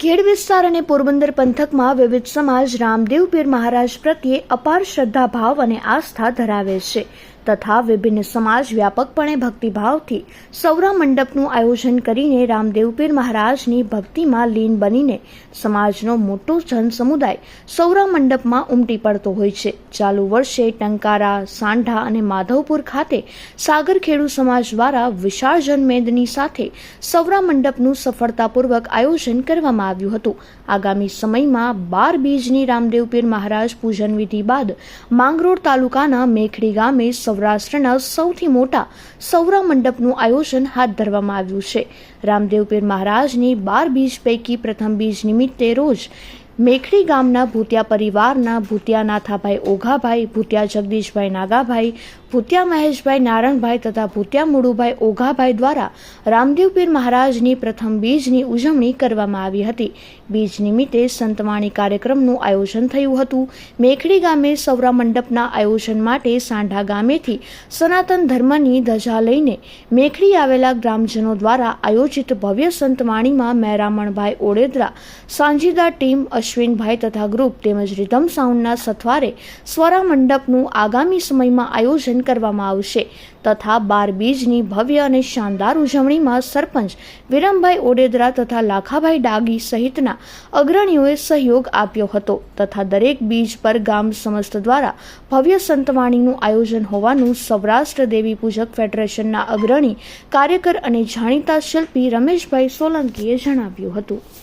ખેડ વિસ્તાર અને પોરબંદર પંથકમાં વિવિધ સમાજ રામદેવ પીર મહારાજ પ્રત્યે અપાર શ્રદ્ધા ભાવ અને આસ્થા ધરાવે છે. તથા વિભિન્ન સમાજ વ્યાપકપણે ભક્તિભાવથી સૌરા મંડપનું આયોજન કરીને રામદેવપીર મહારાજની ભક્તિમાં લીન બનીને સમાજનો મોટો જન સમુદાય સૌરા મંડપમાં ઉમટી પડતો હોય છે. ચાલુ વર્ષે ટંકારા, સાંઢા અને માધવપુર ખાતે સાગર ખેડુ સમાજ દ્વારા વિશાળ જનમેદની સાથે સૌરા મંડપનું સફળતાપૂર્વક આયોજન કરવામાં આવ્યું હતું. આગામી સમયમાં બાર બીજની રામદેવપીર મહારાજ પૂજન વિધિ બાદ માંગરોળ તાલુકાના મેખડી ગામે સૌરાષ્ટ્રના સૌથી મોટા સૌરા મંડપનું આયોજન હાથ ધરવામાં આવ્યું છે. રામદેવ પીર મહારાજની બાર બીજ પૈકી પ્રથમ બીજ નિમિત્તે રોજ મેખડી ગામના ભૂતિયા પરિવારના ભૂતિયા નાથાભાઈ ઓઘાભાઈ, ભૂતિયા જગદીશભાઈ નાગાભાઈ, ભૂતિયા મહેશભાઈ નારણભાઈ તથા ભૂતિયા મુડુભાઈ ઓઘાભાઈ દ્વારા રામદેવપીર મહારાજની પ્રથમ બીજની ઉજવણી કરવામાં આવી હતી. બીજ નિમિત્તે સંતવાણી કાર્યક્રમનું આયોજન થયું હતું. મેખડી ગામે સૌરા મંડપના આયોજન માટે સાંઢા ગામેથી સનાતન ધર્મની ધજા લઈને મેખડી આવેલા ગ્રામજનો દ્વારા આયોજિત ભવ્ય સંતવાણીમાં મેરામણભાઈ ઓડેદરા, સાંજીદા ટીમ અશ્વિનભાઈ તથા ગ્રુપ તેમજ રિધમ સાઉન્ડના સથવારે સ્વરા મંડપનું આગામી સમયમાં આયોજન કરવામાં આવશે તથા બાર બીજની ભવ્ય અને શાનદાર ઉજવણીમાં સરપંચ વિરમભાઈ ઓડેદરા તથા લાખાભાઈ ડાગી સહિતના અગ્રણીઓએ સહયોગ આપ્યો હતો તથા દરેક બીજ પર ગામ સમસ્ત દ્વારા ભવ્ય સંતવાણીનું આયોજન હોવાનું સૌરાષ્ટ્ર દેવી પૂજક ફેડરેશનના અગ્રણી કાર્યકર અને જાણીતા શિલ્પી રમેશભાઈ સોલંકીએ જણાવ્યું હતું